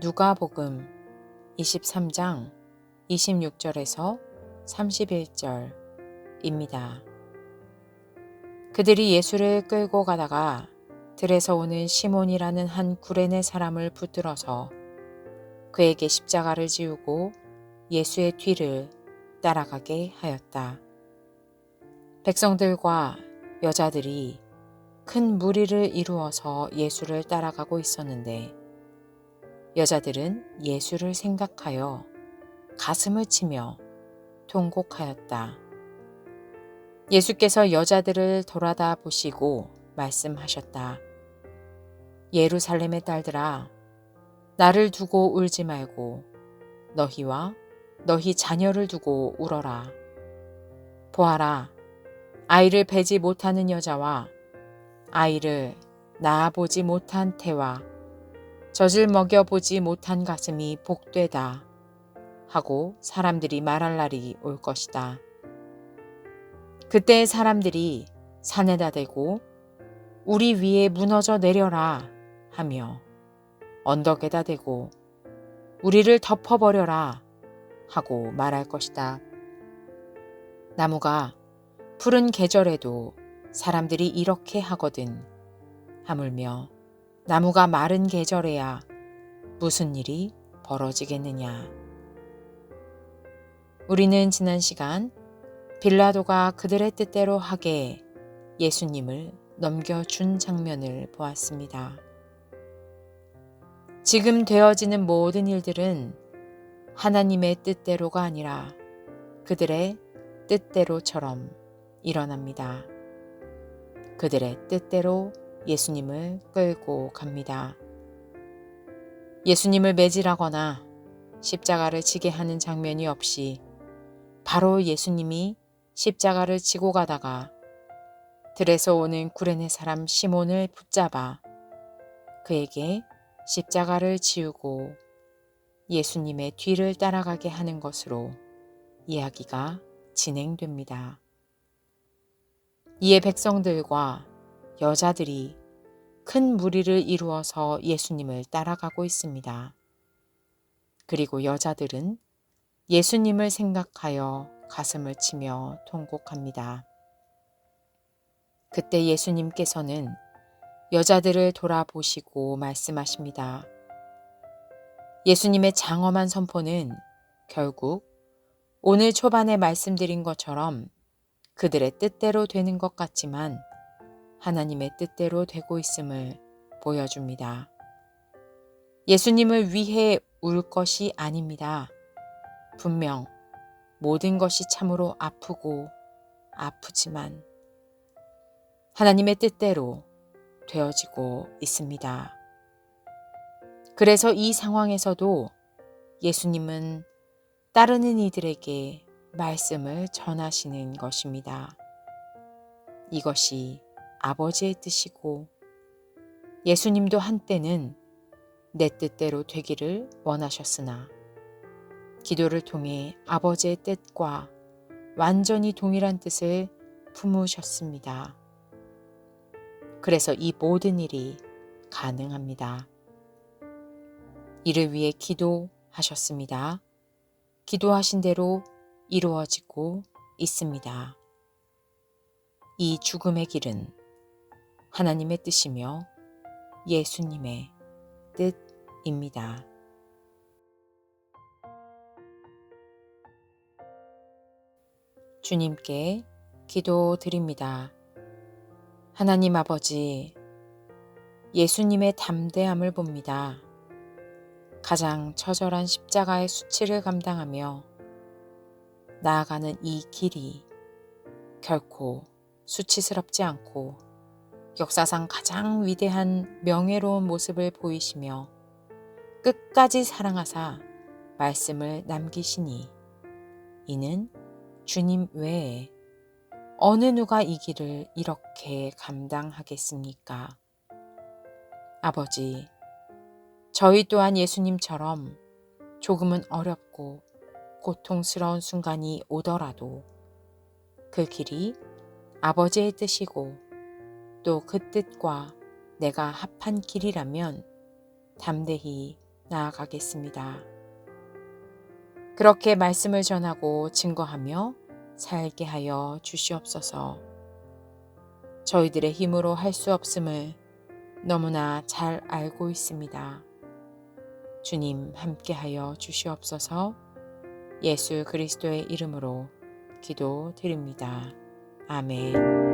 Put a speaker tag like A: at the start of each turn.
A: 누가복음 23장 26절에서 31절입니다. 그들이 예수를 끌고 가다가 들에서 오는 시몬이라는 한 구레네 사람을 붙들어서 그에게 십자가를 지우고 예수의 뒤를 따라가게 하였다. 백성들과 여자들이 큰 무리를 이루어서 예수를 따라가고 있었는데 여자들은 예수를 생각하여 가슴을 치며 통곡하였다. 예수께서 여자들을 돌아다 보시고 말씀하셨다. 예루살렘의 딸들아, 나를 두고 울지 말고 너희와 너희 자녀를 두고 울어라. 보아라, 아이를 베지 못하는 여자와 아이를 낳아보지 못한 태와 젖을 먹여보지 못한 가슴이 복되다 하고 사람들이 말할 날이 올 것이다. 그때 사람들이 산에다 대고 우리 위에 무너져 내려라 하며 언덕에다 대고 우리를 덮어버려라 하고 말할 것이다. 나무가 푸른 계절에도 사람들이 이렇게 하거든. 하물며 나무가 마른 계절에야 무슨 일이 벌어지겠느냐. 우리는 지난 시간 빌라도가 그들의 뜻대로 하게 예수님을 넘겨준 장면을 보았습니다. 지금 되어지는 모든 일들은 하나님의 뜻대로가 아니라 그들의 뜻대로처럼 일어납니다. 그들의 뜻대로 예수님을 끌고 갑니다. 예수님을 매질하거나 십자가를 지게 하는 장면이 없이 바로 예수님이 십자가를 지고 가다가 들에서 오는 구레네 사람 시몬을 붙잡아 그에게 십자가를 지우고 예수님의 뒤를 따라가게 하는 것으로 이야기가 진행됩니다. 이에 백성들과 여자들이 큰 무리를 이루어서 예수님을 따라가고 있습니다. 그리고 여자들은 예수님을 생각하여 가슴을 치며 통곡합니다. 그때 예수님께서는 여자들을 돌아보시고 말씀하십니다. 예수님의 장엄한 선포는 결국 오늘 초반에 말씀드린 것처럼 그들의 뜻대로 되는 것 같지만 하나님의 뜻대로 되고 있음을 보여줍니다. 예수님을 위해 울 것이 아닙니다. 분명 모든 것이 참으로 아프고 아프지만 하나님의 뜻대로 되어지고 있습니다. 그래서 이 상황에서도 예수님은 따르는 이들에게 말씀을 전하시는 것입니다. 이것이 아버지의 뜻이고 예수님도 한때는 내 뜻대로 되기를 원하셨으나 기도를 통해 아버지의 뜻과 완전히 동일한 뜻을 품으셨습니다. 그래서 이 모든 일이 가능합니다. 이를 위해 기도하셨습니다. 기도하신 대로 이루어지고 있습니다. 이 죽음의 길은 하나님의 뜻이며 예수님의 뜻입니다. 주님께 기도 드립니다. 하나님 아버지, 예수님의 담대함을 봅니다. 가장 처절한 십자가의 수치를 감당하며 나아가는 이 길이 결코 수치스럽지 않고 역사상 가장 위대한 명예로운 모습을 보이시며 끝까지 사랑하사 말씀을 남기시니 이는 주님 외에 어느 누가 이 길을 이렇게 감당하겠습니까? 아버지, 저희 또한 예수님처럼 조금은 어렵고 고통스러운 순간이 오더라도 그 길이 아버지의 뜻이고 또 그 뜻과 내가 합한 길이라면 담대히 나아가겠습니다. 그렇게 말씀을 전하고 증거하며 살게 하여 주시옵소서. 저희들의 힘으로 할 수 없음을 너무나 잘 알고 있습니다. 주님 함께 하여 주시옵소서 예수 그리스도의 이름으로 기도 드립니다. 아멘.